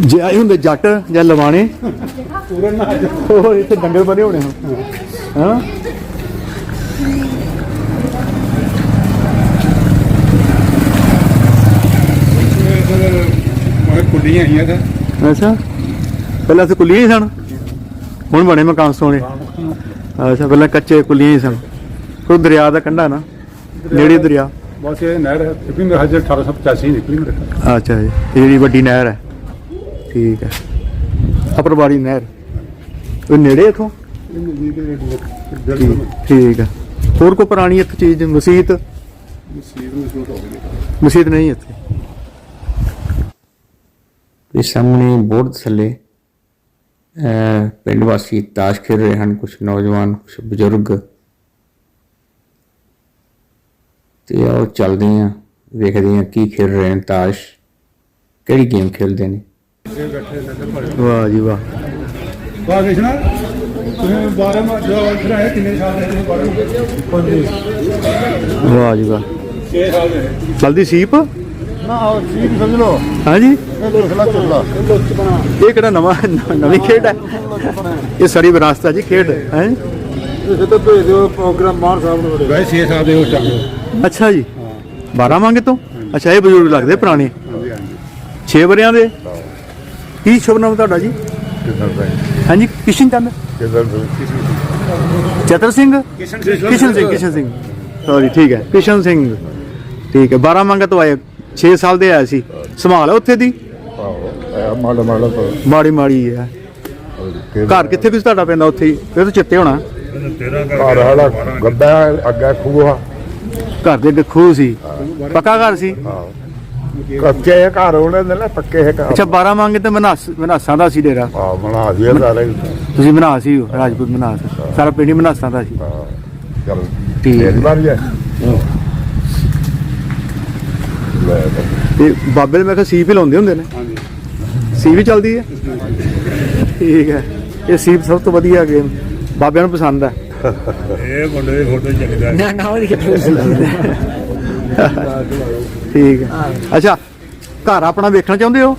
ਜੇ ਆਏ ਹੁੰਦੇ ਜੱਟ ਜਾਂ ਲਵਾਣੇ ਪੂਰਨ ਨਾ ਉਹ ਇੱਥੇ ਡੰਗਰ ਬਣੇ ਹੋਣੇ ਹਨ ਹਾਂ। ਕੁੱਲੀਆਂ ਆਈਆਂ ਤਾਂ। ਅੱਛਾ। ਪਹਿਲਾਂ ਤਾਂ ਕੁੱਲੀਆਂ ਹੀ ਸਨ। ਹੁਣ ਬਣੇ ਮਕਾਨ ਸੋਨੇ ਅੱਛਾ ਪਹਿਲਾਂ ਕੱਚੇ ਕੁੱਲੀਆਂ ਹੀ ਸਨ। ਉਹ ਦਰਿਆ ਦਾ ਕੰਢਾ ਨਾ ਨੇੜੇ ਦਰਿਆ ਬਸ ਇਹ ਨਹਿਰ ਹੈ ਇਹ ਵੀ ਮੇਰੇ ਹਜੇ 1885 ਨਿਕਲੀ ਮੇਰੇ। ਅੱਛਾ ਜੀ ਇਹ ਜਿਹੜੀ ਵੱਡੀ ਨਹਿਰ ਹੈ। ਠੀਕ ਹੈ। ਅਪਰਵਾੜੀ ਨਹਿਰ। ਉਹ ਨੇੜੇ ਇਥੋਂ? ਠੀਕ ਠੀਕ ਹੈ। ਹੋਰ ਕੋ ਪੁਰਾਣੀ ਇੱਕ ਚੀਜ਼ ਮਸਜਿਦ? ਮਸਜਿਦ ਨਹੀਂ ਇੱਥੇ। ਇਹ ਸਾਹਮਣੇ ਬੋਰਡ ਥੱਲੇ ਪਿੰਡ ਵਾਸੀ ਤਾਸ਼ ਖੇਡ ਰਹੇ ਹਨ ਕੁਝ ਨੌਜਵਾਨ ਕੁਝ ਬਜ਼ੁਰਗ। ਤੇ ਆਓ ਚੱਲਦੇ ਹਾਂ ਵੇਖਦੇ ਹਾਂ ਕੀ ਖੇਡ ਰਹੇ ਨੇ ਤਾਸ਼ ਕਿਹੜੀ ਗੇਮ ਖੇਡਦੇ ਨੇ? ਵਾਹ ਜੀ ਵਾਹ। ਵਾਹ ਕਿਸ਼ਨਾ ਤੁਸੀਂ 12 ਮਾ ਜੋ ਫਿਰ ਆਏ ਕਿੰਨੇ ਸਾਲ ਦੇ ਤੁਸੀਂ 12 ਵਾਹ ਜੀ ਵਾਹ। 6 ਸਾਲ ਦੇ। ਬਲਦੀ ਸੀਪ? ਨਾ ਆਹ ਠੀਕ ਸਮਝ ਲਓ। ਹਾਂਜੀ? ਇਹ ਕਿਹੜਾ ਨਵਾਂ ਨਵੀਂ ਖੇਡ ਹੈ? ਇਹ ਸਾਰੀ ਵਿਰਾਸਤ ਹੈ ਜੀ ਖੇਡ ਹੈ? ਇਹ ਤਾਂ ਭੇਜ ਦਿਓ ਪ੍ਰੋਗਰਾਮ ਮਾਨ ਸਾਹਿਬ ਨੂੰ ਗਏ 6 ਸਾਲ ਦੇ ਉਸ ਟਾਈਮ ਅੱਛਾ ਜੀ। 12 ਮੰਗੇ ਤੋਂ? ਅੱਛਾ ਇਹ ਬਜ਼ੁਰਗ ਲੱਗਦੇ ਪੁਰਾਣੇ। 6 ਵਰਿਆਂ ਦੇ? ਕੀ ਸ਼ੁਭ ਨਾਮ ਤੁਹਾਡਾ ਜੀ? ਹਾਂਜੀ ਕਿਸ਼ਨ ਚੰਦ। ਚਤਰ ਸਿੰਘ? ਕਿਸ਼ਨ ਸਿੰਘ। ਕਿਸ਼ਨ ਸਿੰਘ ਸੌਰੀ ਠੀਕ ਹੈ ਕਿਸ਼ਨ ਸਿੰਘ। ਠੀਕ ਹੈ 12 ਮੰਗਾ ਤੋਂ ਆਏ। 6 ਸਾਲ ਦੇ ਆਏ ਸੀ। ਸੰਭਾਲ ਉੱਥੇ ਦੀ? ਮਾੜਾ ਮਾੜਾ ਤਾਂ। ਮਾੜੀ ਮਾੜੀ ਹੈ। ਘਰ ਕਿੱਥੇ ਕੁਝ ਤੁਹਾਡਾ ਪੈਂਦਾ ਉੱਥੇ ਹੀ? ਇਹ ਤਾਂ ਚਿੱਤੇ ਹੋਣਾ। ਘਰ ਵਾਲਾ ਗੱਦਾ ਅੱਗੇ ਖੂਹਾ। ਘਰ ਦੇ ਅੱਗੇ ਖੂਹ ਸੀ। ਪੱਕਾ ਘਰ ਸੀ? ਕੱਚੇ ਘਰ ਉਹਨੇ ਨੇ ਨਾ ਪੱਕੇ ਘਰ। ਅੱਛਾ 12 ਮੰਗੇ ਤੇ ਮਨਾਸ ਮਨਾਸਾਂ ਦਾ ਸੀ ਡੇਰਾ? ਆ ਬਣਾ ਦਿਆ ਸਾਰੇ ਤੁਸੀਂ ਮਨਾਸ ਹੀ ਹੋ ਰਾਜਪੂਤ ਮਨਾਸ। ਸਾਰਾ ਪਿੰਡ ਹੀ ਮਨਾਸਾਂ ਦਾ ਸੀ। ਚਲ ਠੀਕ ਹੈ। ਤੇਰੀ ਵਾਰੀ ਹੈ ਲੈ ਤੇ ਬਾਬੇ ਦੇ ਮੈਂ ਕਿਹਾ ਸੀਪ ਹੀ ਲਾਉਂਦੇ ਹੁੰਦੇ ਨੇ। ਸੀ ਵੀ ਚੱਲਦੀ ਹੈ? ਠੀਕ ਹੈ। ਇਹ ਸੀਪ ਸਭ ਤੋਂ ਵਧੀਆ ਗੇਮ ਬਾਬਿਆਂ ਨੂੰ ਪਸੰਦ ਹੈ। ਇਹ ਮੁੰਡੇ ਦੀ ਫੋਟੋ ਚੱਕਦਾ ਨਾ ਨਾ ਉਹਦੀ ਠੀਕ ਹੈ। ਅੱਛਾ ਘਰ ਆਪਣਾ ਵੇਖਣਾ ਚਾਹੁੰਦੇ ਹੋ?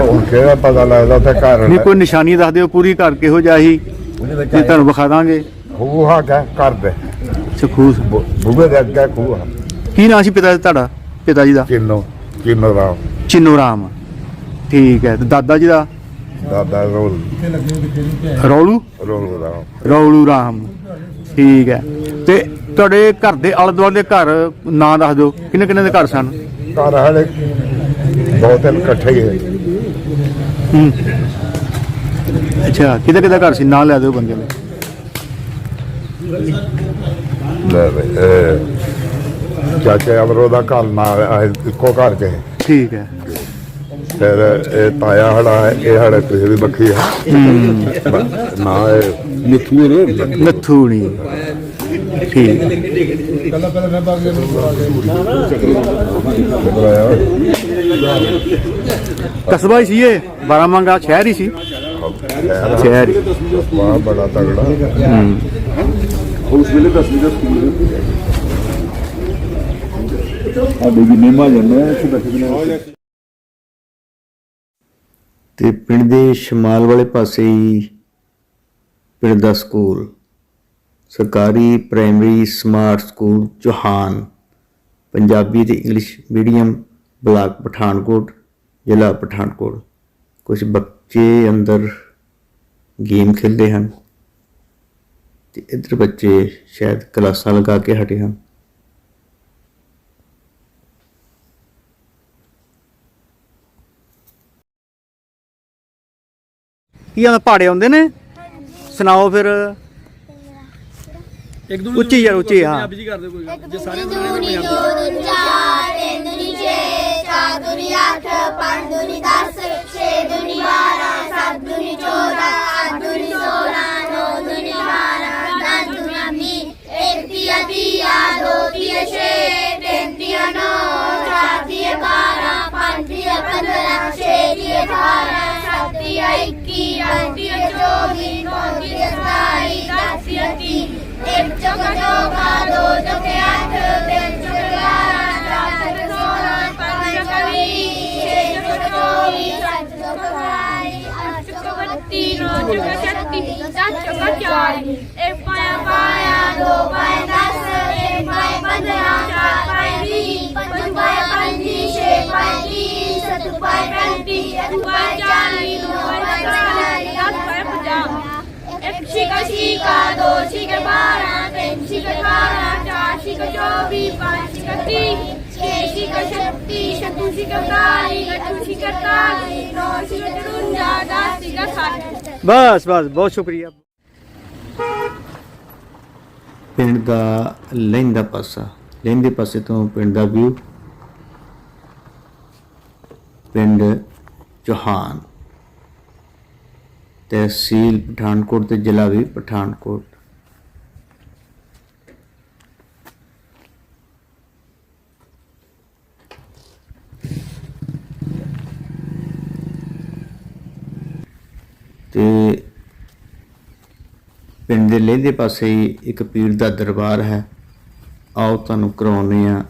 ਹੁਣ ਕਿਹੜਾ ਪਤਾ ਲੱਗਦਾ ਤੇ ਘਰ ਨਹੀਂ ਕੋਈ ਨਿਸ਼ਾਨੀ ਦੱਸ ਦਿਓ ਪੂਰੀ ਘਰ ਕਿਹੋ ਜਿਹਾ ਸੀ? ਤੇ ਤੁਹਾਨੂੰ ਵਿਖਾ ਦਾਂਗੇ। ਖੂਹਾ ਕਾ ਕਰ ਦੇ। ਸਖੂਸ ਬੁਗੇ ਦੇ ਅੱਗੇ ਖੂਹਾ ਕੀ ਨਾਂ ਸੀ ਪਿਤਾ ਜੀ ਤੁਹਾਡਾ? ਪਿਤਾ ਜੀ ਦਾ? ਕਿੰਨੋ ਕਿੰਨੋ ਰਾਮ। ਚਿੰਨੂ ਰਾਮ। ਠੀਕ ਹੈ ਤੇ ਦਾਦਾ ਜੀ ਦਾ? ਦਾਦਾ ਰੋਲ। ਰੌਲੂ? ਰੋਲ ਰਾਮ। ਰੌਲੂ ਰਾਮ। ਠੀਕ ਹੈ। ਤੇ ਤੁਹਾਡੇ ਘਰ ਦੇ ਆਲੇ ਦੁਆਲੇ ਦੇ ਘਰ ਨਾਂ ਦੱਸ ਦਿਓ। ਕਿੰਨੇ ਕਿੰਨੇ ਦੇ ਘਰ ਸਨ? ਘਰ ਦੋ ਤਿੰਨ ਇਕੱਠੇ ਹੀ ਹੈ ਹੂੰ। ਅੱਛਾ ਕਿਹਦਾ ਕਿਹਦਾ ਘਰ ਸੀ। ਨਾਂ ਲੈ ਦਿਓ ਬੰਦੇ ਦੇ ਲੈ ਬਈ ਇਹ ਚਾਚੇ ਅਮਰੋ ਦਾ ਘਰ ਨਾਲ ਹੈ, ਇੱਕੋ ਘਰ ਚ ਹੈ। ਠੀਕ ਹੈ। ਫਿਰ ਇਹ ਤਾਇਆ ਹੜਾ ਹੈ ਇਹ ਹੜਾ ਕਿਸੇ ਦੀ ਬੱਖੀ ਹੈ। ਬ- ਨਾ ਇਹ ਮਿੱਠੂ ਰੋ ਨੱਥੂਣੀ ਠੀਕ। ਹੈ। ਕਸਬਾ ਹੀ ਸੀ ਇਹ ਬਾਰਾਮੰਗਾ ਸ਼ਹਿਰ ਹੀ ਸੀ। ਸ਼ਹਿਰ ਹੀ। ਵਾਹ ਬੜਾ ਤਗੜਾ। ਉਸ ਵੇਲੇ 10ਵੀਂ ਦਾ ਸਕੂਲ ਸਾਡੇ ਵੀ ਨੇਮਾ ਜੰਨੇ ਇੱਥੇ ਬੈਠੇ ਨੇ ਤੇ ਪਿੰਡ ਦੇ ਸ਼ਮਾਲ ਵਾਲੇ ਪਾਸੇ ਹੀ ਪਿੰਡ ਦਾ ਸਕੂਲ, ਸਰਕਾਰੀ primary smart school Chauhan Punjabi ਤੇ ਇੰਗਲਿਸ਼ ਮੀਡੀਅਮ ਬਲਾਕ ਪਠਾਨਕੋਟ, ਜ਼ਿਲ੍ਹਾ ਪਠਾਨਕੋਟ। ਕੁਝ ਬੱਚੇ ਅੰਦਰ ਗੇਮ ਖੇਡਦੇ ਹਨ ਤੇ ਇੱਧਰ ਬੱਚੇ ਸ਼ਾਇਦ ਕਲਾਸਾਂ ਲਗਾ ਕੇ ਹਟੇ ਹਨ। ਕੀ ਆਂਦਾ ਪਹਾੜੇ ਆਉਂਦੇ ਨੇ? ਸੁਣਾਓ ਫਿਰ। ਇੱਕ ਦੂਜੇ ਉੱਚੀ ਯਾਰ ਉੱਚੀ ਹਾਂ। ਪੰਜਾਬੀ ਜੀ ਕਰਦੇ ਕੋਈ ਜੇ ਸਾਰੇ ਪੰਜਾਬੀ ਚਾਰ ਤਿੰਨ ਦੁਨੀ ਛੇ ਚਾਰ ਦੁਨੀ ਅੱਠ ਪੰਜ ਦੁਨੀ 10 ਛੇ ਦੁਨੀ 12 ਸੱਤ ਦੁਨੀ 14 ਅੱਠ ਦੁਨੀ 16 ਨੌ ਦੁਨੀ 12 ਦਸ ਦੁਨੀ 20 ਇੱਕ ਤੀਆ ਤੀਆ ਦੋ ਤੀਆ ਛੇ ਤਿੰਨ ਤੀਆ ਨੌ ਚਾਰ ਤੀਆ 12 ਪੰਜ ਤੀਆ 15 ਛੇ ਤੀਆ 18 ਸੱਤ ਤੀਆ 21 If my fire, no, my master, if my mother. ਛਿੱਕਾ ਛਿੱਕਾ, ਦੋ ਛਿੱਕੇ ਬਾਰਾਂ, ਤਿੰਨ ਛਿੱਕੇ ਬਾਰਾਂ, ਚਾਰ ਛਿੱਕੇ ਚੌਵੀ, ਪੰਜ ਛਿੱਕੇ ਤੀਹ, ਛੇ ਛਿੱਕੇ ਛੱਤੀ, ਸੱਤ ਛਿੱਕੇ ਅਠਤਾਲੀ, ਅੱਠ ਛਿੱਕੇ ਅਠਤਾਲੀ, ਨੌ ਛਿੱਕੇ ਚੁਰੰਜਾ, ਦਸ ਛਿੱਕੇ ਸੱਠ। ਬਸ ਬਸ ਬਹੁਤ ਸ਼ੁਕਰੀਆ। ਪਿੰਡ ਦਾ ਲਹਿੰਦਾ ਪਾਸਾ। ਲਹਿੰਦੇ ਪਾਸੇ ਤੋਂ ਪਿੰਡ ਦਾ ਵਿਊ। ਪਿੰਡ ਚੌਹਾਨ ਤਹਿਸੀਲ ਪਠਾਨਕੋਟ ਤੇ ਜ਼ਿਲ੍ਹਾ ਵੀ ਪਠਾਨਕੋਟ। ਤੇ ਪਿੰਡ ਦੇ ਲਹਿੰਦੇ ਪਾਸੇ ਹੀ ਇੱਕ ਪੀਰ ਦਾ ਦਰਬਾਰ ਹੈ। ਆਓ ਤੁਹਾਨੂੰ ਕਰਾਉਂਦੇ ਆ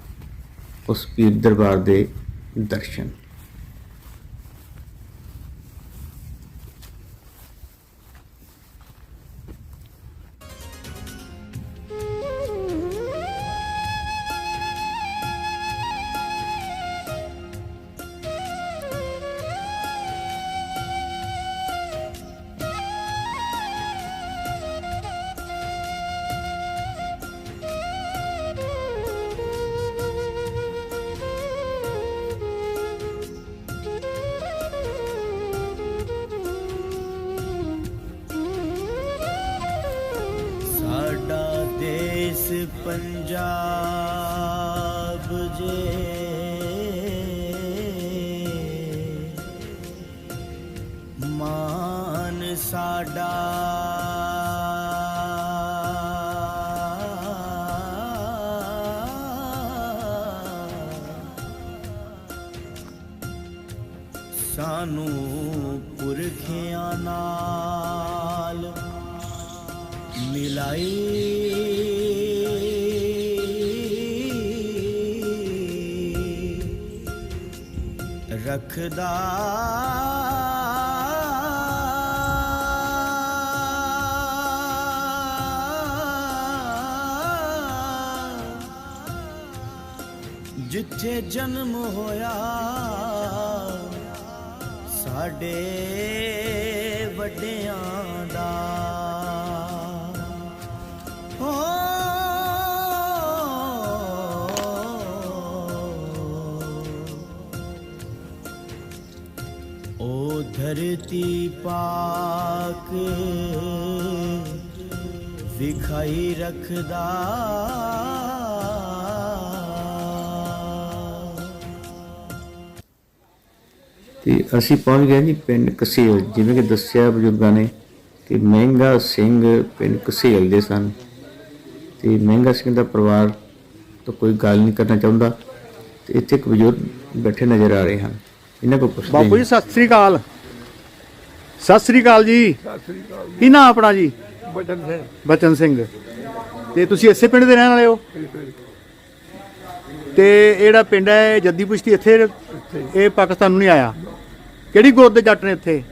ਉਸ ਪੀਰ ਦਰਬਾਰ ਦੇ ਦਰਸ਼ਨ। ਮਿਲਾਈ। ਰੱਖਦਾ ਜਿੱਥੇ ਜਨਮ ਹੋਇਆ ਸਾਡੇ ਵੱਡਿਆਂ ਧਰਤੀ ਪਾਕ ਵਿਖਾਈ ਰੱਖਦਾ। ਤੇ ਅਸੀਂ ਪਹੁੰਚ ਗਏ ਜੀ ਪਿੰਡ ਕਸੇਲ ਜਿਵੇਂ ਕਿ ਦੱਸਿਆ ਬਜ਼ੁਰਗਾਂ ਨੇ ਕਿ ਮਹਿੰਗਾ ਸਿੰਘ ਪਿੰਡ ਕਸੇਲ ਦੇ ਸਨ। ਤੇ ਮਹਿੰਗਾ ਸਿੰਘ ਦਾ ਪਰਿਵਾਰ ਤੋਂ ਕੋਈ ਗੱਲ ਨਹੀਂ ਕਰਨਾ ਚਾਹੁੰਦਾ ਤੇ ਇੱਥੇ ਇੱਕ ਬਜ਼ੁਰਗ ਬੈਠੇ ਨਜ਼ਰ ਆ ਰਹੇ ਹਨ। ਇਹਨਾਂ ਕੋਲ ਪੁੱਛਦੇ ਬਾਪੂ ਜੀ ਸਤਿ ਸ੍ਰੀ ਅਕਾਲ। ਸਤਿ ਸ੍ਰੀ ਅਕਾਲ ਜੀ। ਕੀ ਨਾਂ ਆਪਣਾ ਜੀ? ਬਚਨ ਸਿੰਘ। ਬਚਨ ਸਿੰਘ। ਤੇ ਤੁਸੀਂ ਇਸੇ ਪਿੰਡ ਦੇ ਰਹਿਣ ਵਾਲੇ ਹੋ? ਤੇ ਜਿਹੜਾ ਪਿੰਡ ਹੈ ਜੱਦੀ ਪੁਸ਼ਤੀ ਇੱਥੇ ਇਹ ਪਾਕਿਸਤਾਨ ਨੂੰ ਨਹੀਂ ਆਇਆ। ਕਿਹੜੀ ਗੋਦ ਦੇ ਜੱਟ ਨੇ ਇੱਥੇ?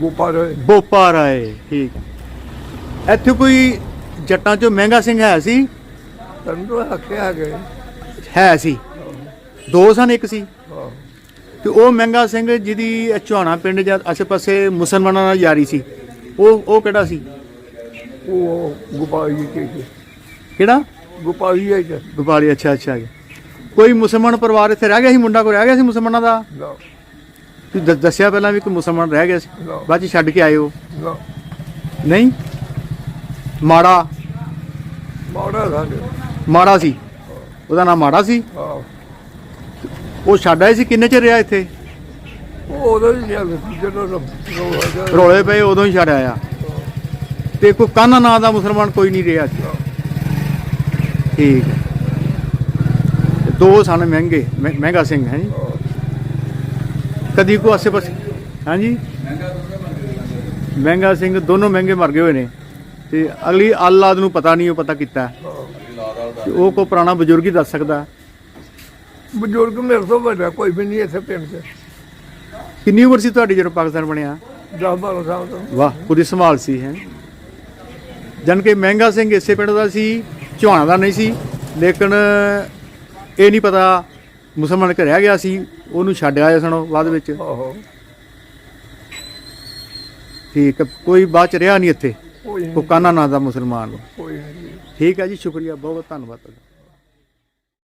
ਗੋਪਾਲ ਬੋਪਾ ਰਾਏ ਠੀਕ। ਇੱਥੇ ਕੋਈ ਜੱਟਾਂ ਚੋਂ ਮਹਿੰਗਾ ਸਿੰਘ ਹੈ ਸੀ? ਤੰਦੂ ਹੱਕਿਆ ਗਏ ਹੈ ਸੀ। ਦੋ ਸਨ ਇੱਕ ਸੀ। ਤੇ ਉਹ ਮਹਿੰਗਾ ਸਿੰਘ ਜਿਹਦੀ ਚੌਹਾਣਾ ਪਿੰਡ ਜਾਂ ਆਸੇ-ਪਾਸੇ ਮੁਸਲਮਾਨਾਂ ਨਾਲ ਯਾਰੀ ਸੀ ਉਹ ਉਹ ਕਿਹੜਾ ਸੀ? ਉਹ ਗੋਪਾਲ ਕੇ ਕਿਹੜਾ? ਗੋਪਾਲ ਹੈ ਜੀ ਗੋਪਾਲੀ ਅੱਛਾ ਅੱਛਾ। ਜੀ। ਕੋਈ ਮੁਸਲਮਾਨ ਪਰਿਵਾਰ ਇੱਥੇ ਰਹਿ ਗਿਆ ਸੀ ਮੁੰਡਾ ਕੋਈ ਰਹਿ ਗਿਆ ਸੀ ਮੁਸਲਮਾਨਾਂ ਦਾ? ਨਾ। ਤੁਸੀਂ ਦ- ਦੱਸਿਆ ਪਹਿਲਾਂ ਵੀ ਕੋਈ ਮੁਸਲਮਾਨ ਰਹਿ ਗਿਆ ਸੀ। ਨਾ। ਬਾਅਦ ਚ ਛੱਡ ਕੇ ਆਏ ਹੋ ਨਾ। ਨਹੀਂ? ਮਾੜਾ। ਮਾੜਾ ਸਾਡੇ। ਮਾੜਾ ਸੀ। ਉਹਦਾ ਨਾਮ ਮਾੜਾ ਸੀ? ਹਾਂ। ਉਹ ਛੱਡ ਆਏ ਸੀ ਕਿੰਨੇ ਚਿਰ ਰਿਹਾ ਇੱਥੇ? ਉਹ ਉਦੋਂ ਹੀ ਚੱਲ ਜਦੋਂ ਰੋ ਰੋਲੇ ਪਏ ਉਦੋਂ ਹੀ ਛੱਡ ਆਇਆ। ਤੇ ਕੋਈ ਕਾਨਾ ਨਾਂ ਦਾ ਮੁਸਲਮਾਨ ਕੋਈ ਨਹੀਂ ਰਿਹਾ ਇੱਥੇ। ਠੀਕ ਹੈ। ਤੇ ਦੋ ਸਨ ਮਹਿੰਗੇ ਮਹਿ- ਮਹਿੰਗਾ ਸਿੰਘ ਹੈ ਜੀ? ਕਦੀ ਕੋ ਆਸੇ ਪਾਸੇ ਹਾਂਜੀ ਮਹਿੰਗਾ ਸਿੰਘ ਦੋਨੋਂ ਮਹਿੰਗੇ ਮਰ ਗਏ ਹੋਏ ਨੇ। ਤੇ ਅਗਲੀ ਔਲਾਦ ਨੂੰ ਪਤਾ ਨਹੀਂ ਉਹ ਪਤਾ ਕੀਤਾ। ਤੇ ਉਹ ਕੋ ਪੁਰਾਣਾ ਬਜ਼ੁਰਗ ਹੀ ਦੱਸ ਸਕਦਾ। ਬਜ਼ੁਰਗ ਮੇਰੇ ਤੋਂ ਵੱਡਾ ਕੋਈ ਵੀ ਨਹੀਂ ਇੱਥੇ ਪਿੰਡ 'ਚ। ਕਿੰਨੀ ਉਮਰ ਸੀ ਤੁਹਾਡੀ ਜਦੋਂ ਪਾਕਿਸਤਾਨ ਬਣਿਆ? 10 12 ਸਾਲ ਤੋਂ। ਵਾਹ ਪੂਰੀ ਸੰਭਾਲ ਸੀ ਹੈ। ਜਨ ਕਿ ਮਹਿੰਗਾ ਸਿੰਘ ਇਸੇ ਪਿੰਡ ਦਾ ਸੀ ਚੌਹਾਣਾ ਦਾ ਨਹੀਂ ਸੀ ਲੇਕਿਨ ਇਹ ਨਹੀਂ ਪਤਾ ਮੁਸਲਮਾਨ ਰਹਿ ਗਿਆ ਸੀ ਉਹਨੂੰ ਛੱਡ ਸਨ ਉਹ ਬਾਅਦ ਵਿੱਚ। ਆਹੋ। ਠੀਕ ਕੋਈ ਬਾਅਦ ਚ ਰਿਹਾ ਨਹੀਂ ਇੱਥੇ? ਕੋਈ ਕੋਕਾਨਾ ਨਾਂ ਦਾ ਮੁਸਲਮਾਨ? ਕੋਈ ਨਹੀਂ। ਠੀਕ ਹੈ ਜੀ ਸ਼ੁਕਰੀਆ ਬਹੁਤ ਬਹੁਤ ਧੰਨਵਾਦ ਤੁਹਾਡਾ।